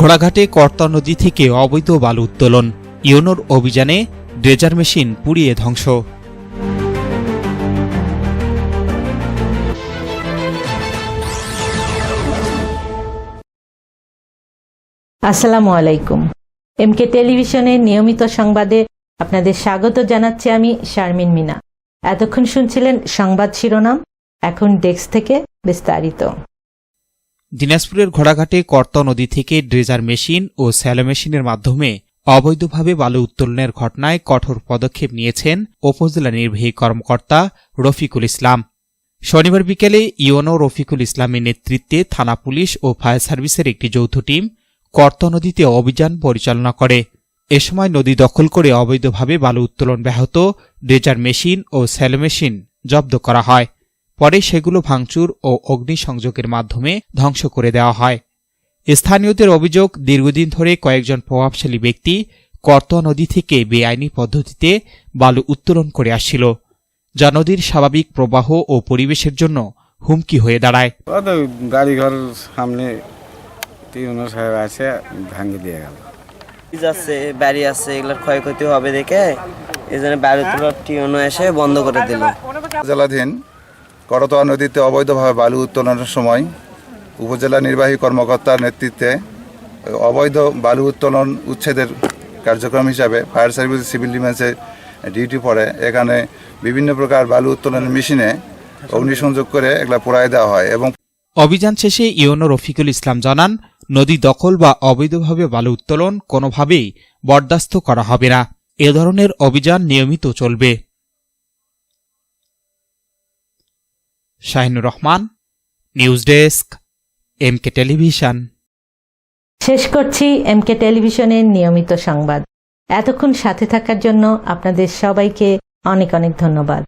ঘোড়াঘাটে কর্তা নদী থেকে অবৈধ বালু উত্তোলন। ইউনোর অভিযানে ড্রেজার মেশিন পুড়িয়ে ধ্বংস। আসসালামু আলাইকুম। এমকে টেলিভিশনের নিয়মিত সংবাদে আপনাদের স্বাগত জানাচ্ছি আমি শারমিন মিনা। এতক্ষণ শুনছিলেন সংবাদ শিরোনাম, এখন ডেস্ক থেকে বিস্তারিত। দিনাজপুরের ঘোড়াঘাটে কর্তা নদী থেকে ড্রেজার মেশিন ও স্যালো মেশিনের মাধ্যমে অবৈধভাবে বালু উত্তোলনের ঘটনায় কঠোর পদক্ষেপ নিয়েছেন উপজেলা নির্বাহী কর্মকর্তা রফিকুল ইসলাম। শনিবার বিকেলে ইওনো রফিকুল ইসলামের নেতৃত্বে থানা পুলিশ ও ফায়ার সার্ভিসের একটি যৌথ টিম কর্তা নদীতে অভিযান পরিচালনা করে। এ সময় নদী দখল করে অবৈধভাবে বালু উত্তোলন ব্যাহত, ড্রেজার মেশিন ও স্যালো মেশিন জব্দ করা হয়। পরে সেগুলো ভাঙচুর ও অগ্নিসংযোগের মাধ্যমে ধ্বংস করে দেওয়া হয়। স্থানীয়দের অভিযোগ দীর্ঘদিন ধরে কয়েকজন প্রভাবশালী ব্যক্তি কর্তোয়া নদী থেকে বেআইনি পদ্ধতিতে বালু উত্তোলন করে আসছিল। যা নদীর স্বাভাবিক প্রবাহ ও পরিবেশের জন্য হুমকি হয়ে দাঁড়ায়। ও তো গাড়ি ঘর সামনে সাহেব আছে ভাঙে দিয়ে গেল। আছে বাড়ি আছে এগুলোর ক্ষয়ক্ষতি হবে দেখে এই জন্য বাড়ি তোলার এসে বন্ধ করে দিল। জেলাধীন করতোয়া নদীতে অবৈধভাবে বালু উত্তোলনের সময় উপজেলা নির্বাহী কর্মকর্তার নেতৃত্বে অবৈধ বালু উত্তোলন উচ্ছেদের কার্যক্রম হিসাবে ফায়ার সার্ভিস, সিভিল ডিফেন্সের ডিউটি পড়ে। এখানে বিভিন্ন প্রকার বালু উত্তোলনের মেশিনে অগ্নিসংযোগ করে এগুলা পোড়ায় দেওয়া হয় এবং অভিযান শেষে ইওনো রফিকুল ইসলাম জানান, নদী দখল বা অবৈধভাবে বালু উত্তোলন কোনোভাবেই বরদাস্ত করা হবে না। এ ধরনের অভিযান নিয়মিত চলবে। Shahinur Rahman, news desk, MK television. শেষ করছি এমকে টেলিভিশনের নিয়মিত সংবাদ। এতক্ষণ সাথে থাকার জন্য আপনাদের সবাইকে অনেক অনেক ধন্যবাদ।